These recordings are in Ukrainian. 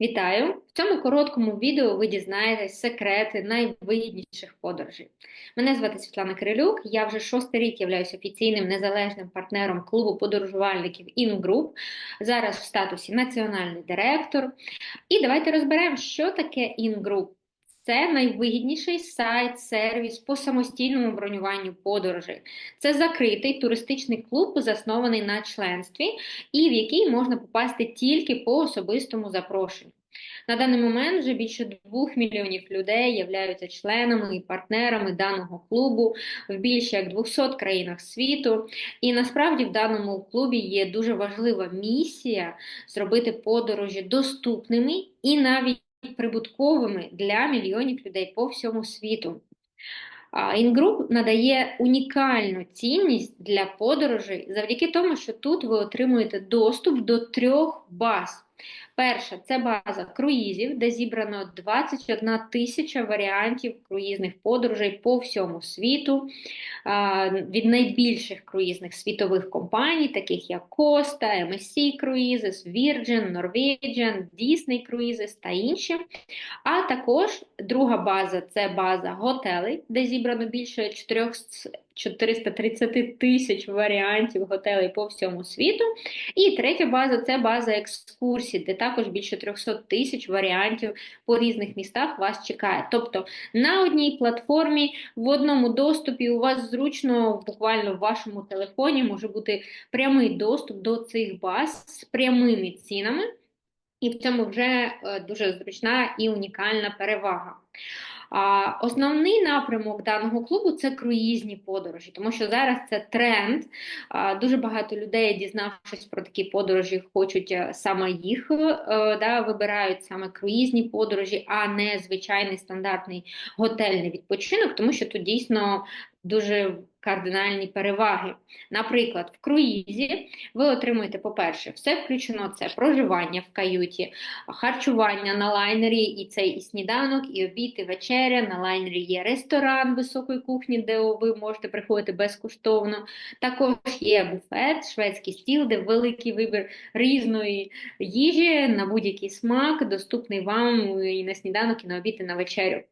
Вітаю! В цьому короткому відео ви дізнаєтесь секрети найвигідніших подорожей. Мене звати Світлана Кирилюк, я вже шостий рік являюся офіційним незалежним партнером клубу подорожувальників InGroup, зараз в статусі національний директор. І давайте розберемо, що таке InGroup. Це найвигідніший сайт, сервіс по самостійному бронюванню подорожей. Це закритий туристичний клуб, заснований на членстві, і в який можна попасти тільки по особистому запрошенню. На даний момент вже більше двох мільйонів людей являються членами і партнерами даного клубу в більше як 200 країнах світу. І насправді в даному клубі є дуже важлива місія зробити подорожі доступними і навіть прибутковими для мільйонів людей по всьому світу. Інгруп надає унікальну цінність для подорожей завдяки тому, що тут ви отримуєте доступ до трьох баз. Перша це база круїзів, де зібрано 21 тисяча варіантів круїзних подорожей по всьому світу від найбільших круїзних світових компаній, таких як Costa, MSC Cruises, Virgin, Norwegian, Disney Cruises та інші. А також друга база це база готелей, де зібрано більше 400 430 тисяч варіантів готелей по всьому світу. І третя база це база екскурсій, де також більше 300 тисяч варіантів по різних містах вас чекає. Тобто на одній платформі в одному доступі у вас зручно, буквально в вашому телефоні може бути прямий доступ до цих баз з прямими цінами. І в цьому вже е, дуже зручна і унікальна перевага. А, Основний напрямок даного клубу це круїзні подорожі, тому що зараз це тренд. Дуже багато людей, дізнавшись про такі подорожі, хочуть е, саме їх е, да, вибирають саме круїзні подорожі, а не звичайний стандартний готельний відпочинок, тому що тут дійсно дуже кардинальні переваги. Наприклад, в круїзі ви отримуєте, по-перше, все включено це проживання в каюті, харчування на лайнері, і це і сніданок, і обід, і вечеря. На лайнері є ресторан високої кухні, де ви можете приходити безкоштовно. Також є буфет, шведський стіл, де великий вибір різної їжі на будь-який смак, доступний вам і на сніданок, і на обід, і на вечерю.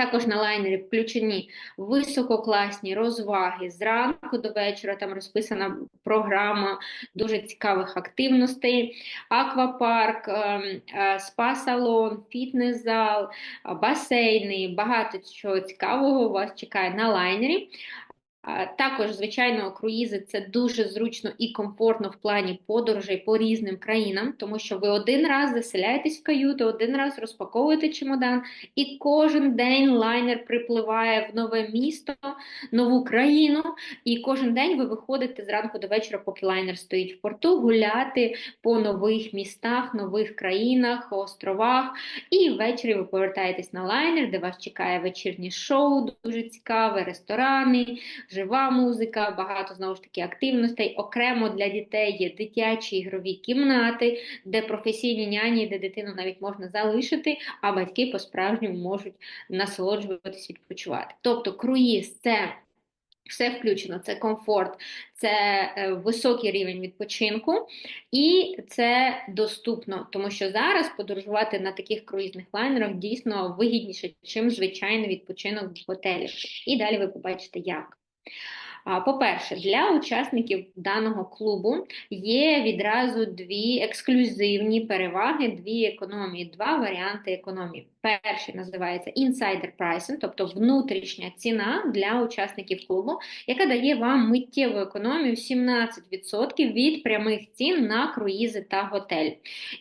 Також на лайнері включені висококласні розваги зранку до вечора. Там розписана програма дуже цікавих активностей, аквапарк, ем, е, спа-салон, фітнес-зал, басейни. Багато чого цікавого вас чекає на лайнері. Також, звичайно, круїзи це дуже зручно і комфортно в плані подорожей по різним країнам, тому що ви один раз заселяєтесь в каюту, один раз розпаковуєте чемодан, і кожен день лайнер припливає в нове місто, нову країну. І кожен день ви виходите зранку до вечора, поки лайнер стоїть в порту, гуляти по нових містах, нових країнах, островах. І ввечері ви повертаєтесь на лайнер, де вас чекає вечірнє шоу, дуже цікаве, ресторани жива музика, багато знову ж таки активностей. Окремо для дітей є дитячі ігрові кімнати, де професійні няні, де дитину навіть можна залишити, а батьки по-справжньому можуть насолоджуватись, відпочивати. Тобто, круїз це. Все включено, це комфорт, це е, високий рівень відпочинку, і це доступно, тому що зараз подорожувати на таких круїзних лайнерах дійсно вигідніше, чим звичайний відпочинок в готелі. І далі ви побачите, як. По-перше, для учасників даного клубу є відразу дві ексклюзивні переваги, дві економії, два варіанти економії. Перший називається Insider Pricing, тобто внутрішня ціна для учасників клубу, яка дає вам миттєву економію 17% від прямих цін на круїзи та готель.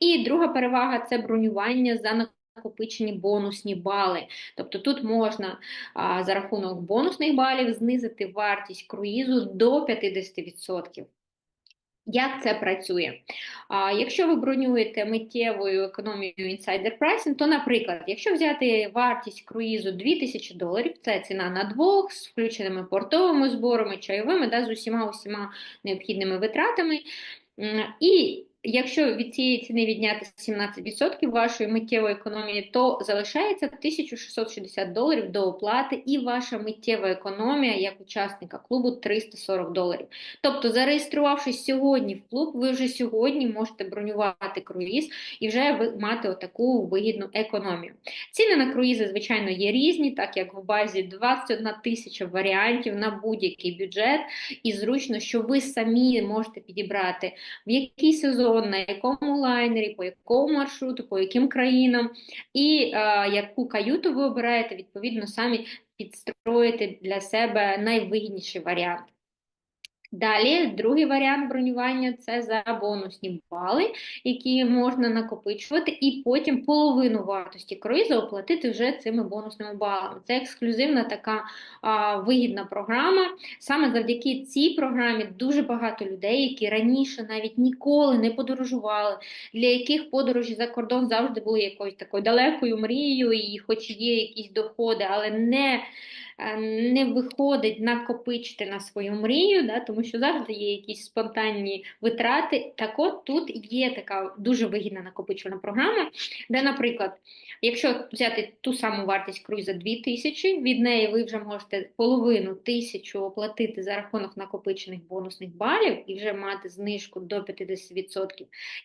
І друга перевага це бронювання за накопичені бонусні бали. Тобто тут можна а, за рахунок бонусних балів знизити вартість круїзу до 50%. Як це працює? А, Якщо ви бронюєте миттєвою економією Insider Pricing, то, наприклад, якщо взяти вартість круїзу 2000 доларів, це ціна на двох з включеними портовими зборами, чайовими, да, з усіма усіма необхідними витратами. І якщо від цієї ціни відняти 17% вашої миттєвої економії, то залишається 1660 доларів до оплати, і ваша миттєва економія як учасника клубу 340 доларів. Тобто, зареєструвавшись сьогодні в клуб, ви вже сьогодні можете бронювати круїз і вже мати отаку вигідну економію. Ціни на круїзи, звичайно, є різні, так як в базі 21 тисяча варіантів на будь-який бюджет, і зручно, що ви самі можете підібрати в який сезон, на якому лайнері, по якому маршруту, по яким країнам, і е, яку каюту ви обираєте, відповідно, самі підстроїти для себе найвигідніший варіант. Далі, другий варіант бронювання це за бонусні бали, які можна накопичувати, і потім половину вартості круїзу оплатити вже цими бонусними балами. Це ексклюзивна така а, вигідна програма. Саме завдяки цій програмі дуже багато людей, які раніше навіть ніколи не подорожували, для яких подорожі за кордон завжди були якоюсь такою далекою мрією, і хоч є якісь доходи, але не не виходить накопичити на свою мрію, да, тому що завжди є якісь спонтанні витрати. Так от тут є така дуже вигідна накопичувальна програма, де, наприклад, якщо взяти ту саму вартість круїза 2000, від неї ви вже можете половину тисячу оплатити за рахунок накопичених бонусних балів і вже мати знижку до 50%,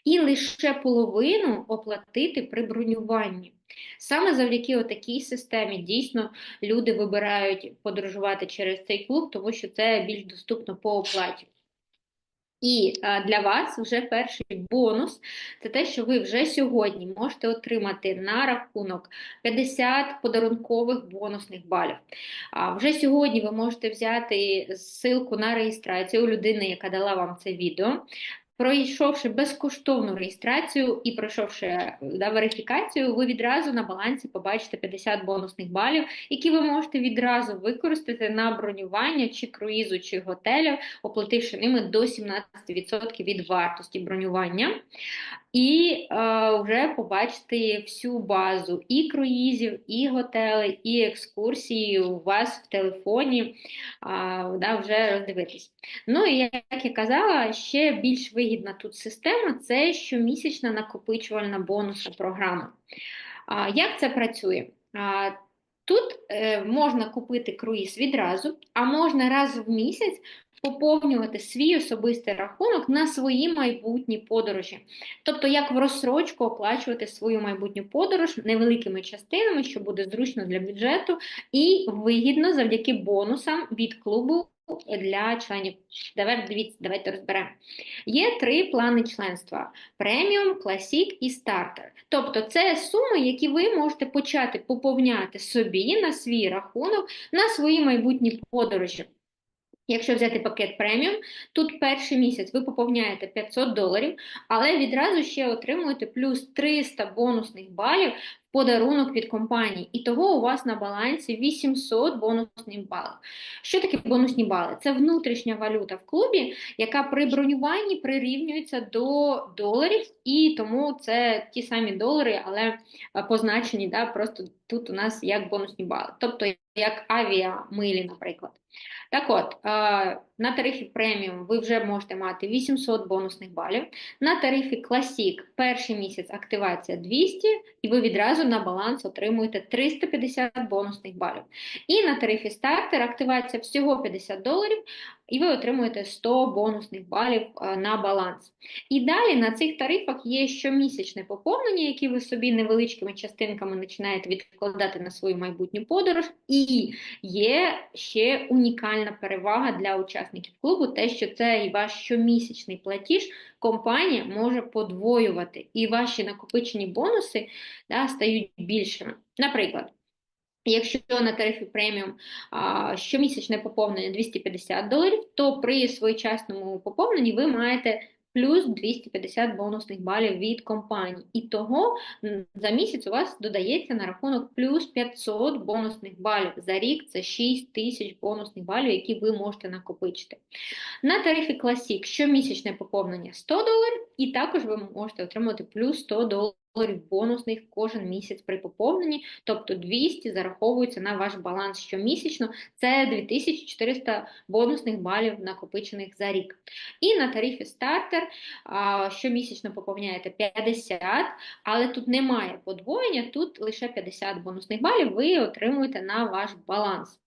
і лише половину оплатити при бронюванні. Саме завдяки отакій системі дійсно люди вибирають подорожувати через цей клуб, тому що це більш доступно по оплаті. І для вас вже перший бонус це те, що ви вже сьогодні можете отримати на рахунок 50 подарункових бонусних балів. А вже сьогодні ви можете взяти ссылку на реєстрацію у людини, яка дала вам це відео. Пройшовши безкоштовну реєстрацію і пройшовши да, верифікацію, ви відразу на балансі побачите 50 бонусних балів, які ви можете відразу використати на бронювання чи круїзу, чи готелю, оплативши ними до 17% від вартості бронювання. І е, вже побачити всю базу і круїзів, і готелей, і екскурсії у вас в телефоні, е, да, вже роздивитись. Ну і як я казала, ще більш вигідна тут система це щомісячна накопичувальна бонусна програма. А, Як це працює? А, Тут е, можна купити круїз відразу, а можна раз в місяць поповнювати свій особистий рахунок на свої майбутні подорожі. Тобто, як в розсрочку оплачувати свою майбутню подорож невеликими частинами, що буде зручно для бюджету, і вигідно завдяки бонусам від клубу для членів. Давай, дивіться, давайте розберемо. Є три плани членства: преміум, класік і стартер. Тобто, це суми, які ви можете почати поповняти собі на свій рахунок на свої майбутні подорожі. Якщо взяти пакет преміум, тут перший місяць ви поповняєте 500 доларів, але відразу ще отримуєте плюс 300 бонусних балів подарунок від компанії. І того у вас на балансі 800 бонусних балів. Що таке бонусні бали? Це внутрішня валюта в клубі, яка при бронюванні прирівнюється до доларів, і тому це ті самі долари, але е, позначені да, просто тут у нас як бонусні бали. Тобто як авіамилі, наприклад. Так от, на тарифі преміум ви вже можете мати 800 бонусних балів. На тарифі Classic перший місяць активація 200, і ви відразу на баланс отримуєте 350 бонусних балів. І на тарифі стартер активація всього 50 доларів, і ви отримуєте 100 бонусних балів на баланс. І далі на цих тарифах є щомісячне поповнення, які ви собі невеличкими частинками починаєте відкладати на свою майбутню подорож. І є ще унікальна перевага для учасників клубу, те, що цей ваш щомісячний платіж компанія може подвоювати, і ваші накопичені бонуси да, стають більшими. Наприклад. Якщо на тарифі преміум щомісячне поповнення 250 доларів, то при своєчасному поповненні ви маєте плюс 250 бонусних балів від компанії. І того за місяць у вас додається на рахунок плюс 500 бонусних балів. За рік це 6 тисяч бонусних балів, які ви можете накопичити. На тарифі Classic щомісячне поповнення 100 доларів, і також ви можете отримати плюс 100 доларів доларів бонусних кожен місяць при поповненні, тобто 200 зараховуються на ваш баланс щомісячно. Це 2400 бонусних балів накопичених за рік. І на тарифі стартер щомісячно поповняєте 50, але тут немає подвоєння, тут лише 50 бонусних балів ви отримуєте на ваш баланс.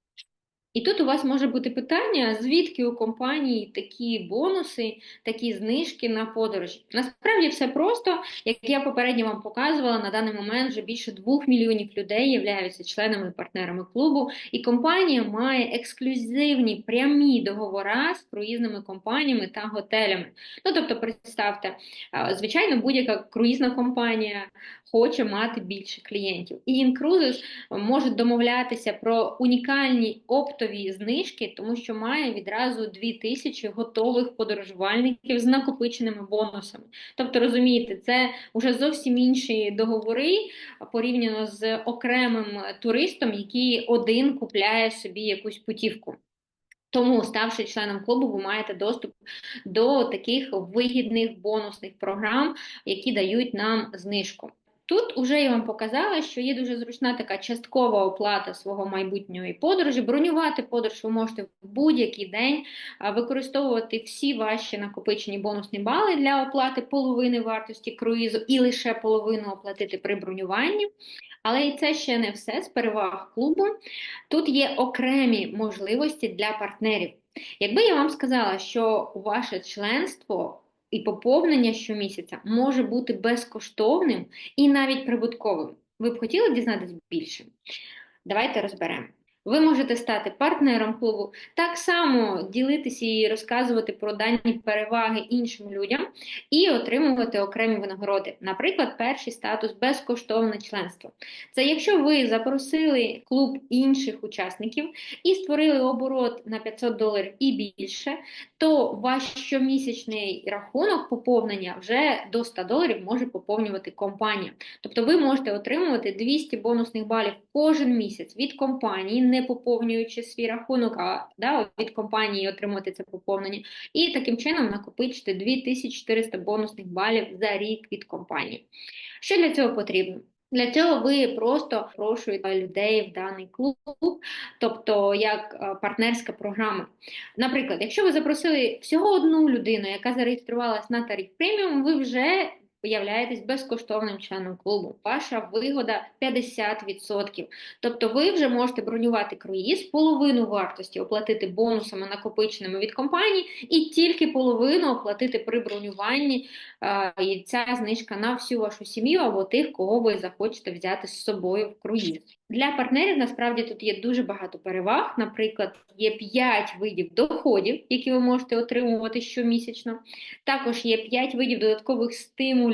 І тут у вас може бути питання, звідки у компанії такі бонуси, такі знижки на подорожі. Насправді все просто, як я попередньо вам показувала, на даний момент вже більше двох мільйонів людей являються членами і партнерами клубу, і компанія має ексклюзивні прямі договори з круїзними компаніями та готелями. Ну тобто, представте, звичайно, будь-яка круїзна компанія хоче мати більше клієнтів. І Incruises може домовлятися про унікальні оптові знижки, тому що має відразу 2000 готових подорожувальників з накопиченими бонусами. Тобто, розумієте, це вже зовсім інші договори порівняно з окремим туристом, який один купляє собі якусь путівку. Тому, ставши членом клубу, ви маєте доступ до таких вигідних бонусних програм, які дають нам знижку. Тут уже я вам показала, що є дуже зручна така часткова оплата свого майбутньої подорожі. Бронювати подорож ви можете в будь-який день, використовувати всі ваші накопичені бонусні бали для оплати половини вартості круїзу і лише половину оплатити при бронюванні. Але і це ще не все з переваг клубу. Тут є окремі можливості для партнерів. Якби я вам сказала, що ваше членство і поповнення щомісяця може бути безкоштовним і навіть прибутковим. Ви б хотіли дізнатися більше? Давайте розберемо. Ви можете стати партнером клубу, так само ділитися і розказувати про дані переваги іншим людям і отримувати окремі винагороди. Наприклад, перший статус безкоштовне членство. Це якщо ви запросили клуб інших учасників і створили оборот на 500 доларів і більше, то ваш щомісячний рахунок поповнення вже до 100 доларів може поповнювати компанія. Тобто ви можете отримувати 200 бонусних балів кожен місяць від компанії не поповнюючи свій рахунок, а да, від компанії отримати це поповнення, і таким чином накопичити 2400 бонусних балів за рік від компанії. Що для цього потрібно? Для цього ви просто запрошуєте людей в даний клуб, тобто як е, партнерська програма. Наприклад, якщо ви запросили всього одну людину, яка зареєструвалась на тариф преміум, ви вже ви являєтесь безкоштовним членом клубу. Ваша вигода 50%. Тобто ви вже можете бронювати круїз, половину вартості оплатити бонусами накопиченими від компанії, і тільки половину оплатити при бронюванні. І ця знижка на всю вашу сім'ю або тих, кого ви захочете взяти з собою в круїз. Для партнерів насправді тут є дуже багато переваг. Наприклад, є 5 видів доходів, які ви можете отримувати щомісячно. Також є 5 видів додаткових стимулів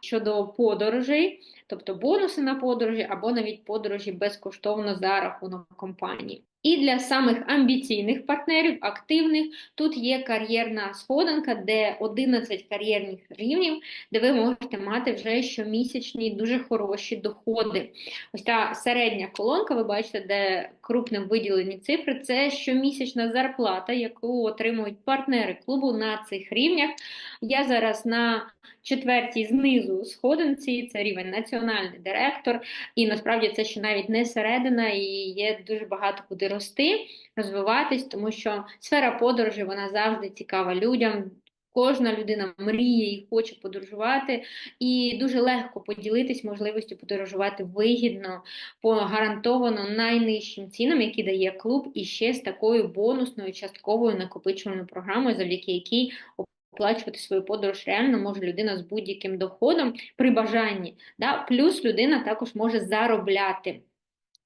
щодо подорожей, тобто бонуси на подорожі або навіть подорожі безкоштовно за рахунок компанії. І для самих амбіційних партнерів, активних, тут є кар'єрна сходинка, де 11 кар'єрних рівнів, де ви можете мати вже щомісячні дуже хороші доходи. Ось та середня колонка, ви бачите, де крупним виділені цифри, це щомісячна зарплата, яку отримують партнери клубу на цих рівнях. Я зараз на четвертій знизу сходинці, це рівень національний директор, і насправді це ще навіть не середина, і є дуже багато куди рости, розвиватись, тому що сфера подорожі вона завжди цікава людям. Кожна людина мріє і хоче подорожувати, і дуже легко поділитись можливістю подорожувати вигідно, по гарантовано найнижчим цінам, які дає клуб, і ще з такою бонусною частковою накопичувальною програмою, завдяки якій оплачувати свою подорож реально може людина з будь-яким доходом при бажанні. Да? Плюс людина також може заробляти.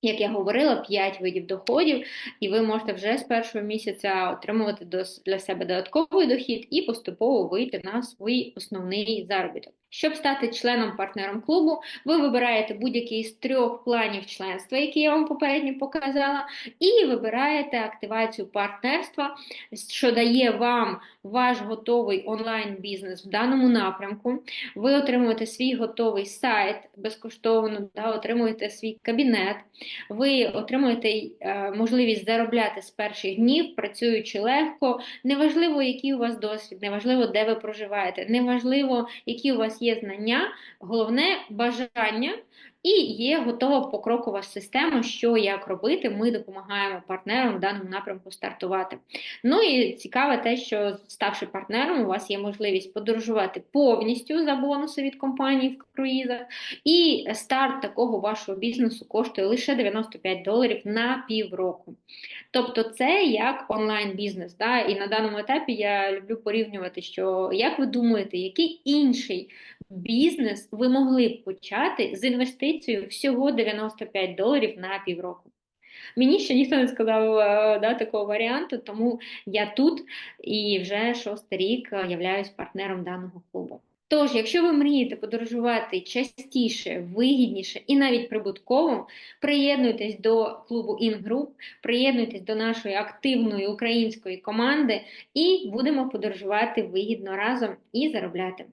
Як я говорила, 5 видів доходів, і ви можете вже з першого місяця отримувати для себе додатковий дохід і поступово вийти на свій основний заробіток. Щоб стати членом партнером клубу, ви вибираєте будь-який з трьох планів членства, які я вам попередньо показала, і вибираєте активацію партнерства, що дає вам ваш готовий онлайн-бізнес в даному напрямку. Ви отримуєте свій готовий сайт безкоштовно, да, отримуєте свій кабінет, ви отримуєте е, можливість заробляти з перших днів, працюючи легко. Неважливо, який у вас досвід, неважливо, де ви проживаєте, неважливо, які у вас є знання, головне бажання і є готова покрокова система, що як робити. Ми допомагаємо партнерам в даному напрямку стартувати. Ну і цікаве те, що ставши партнером, у вас є можливість подорожувати повністю за бонуси від компанії в круїзах, і старт такого вашого бізнесу коштує лише 95 доларів на півроку. Тобто, це як онлайн-бізнес. Да? І на даному етапі я люблю порівнювати, що як ви думаєте, який інший бізнес ви могли б почати з інвестицією всього 95 доларів на півроку? Мені ще ніхто не сказав е, да, такого варіанту, тому я тут і вже шостий рік е, являюсь партнером даного клубу. Тож, якщо ви мрієте подорожувати частіше, вигідніше і навіть прибутково, приєднуйтесь до клубу InGroup, приєднуйтесь до нашої активної української команди і будемо подорожувати вигідно разом і заробляти.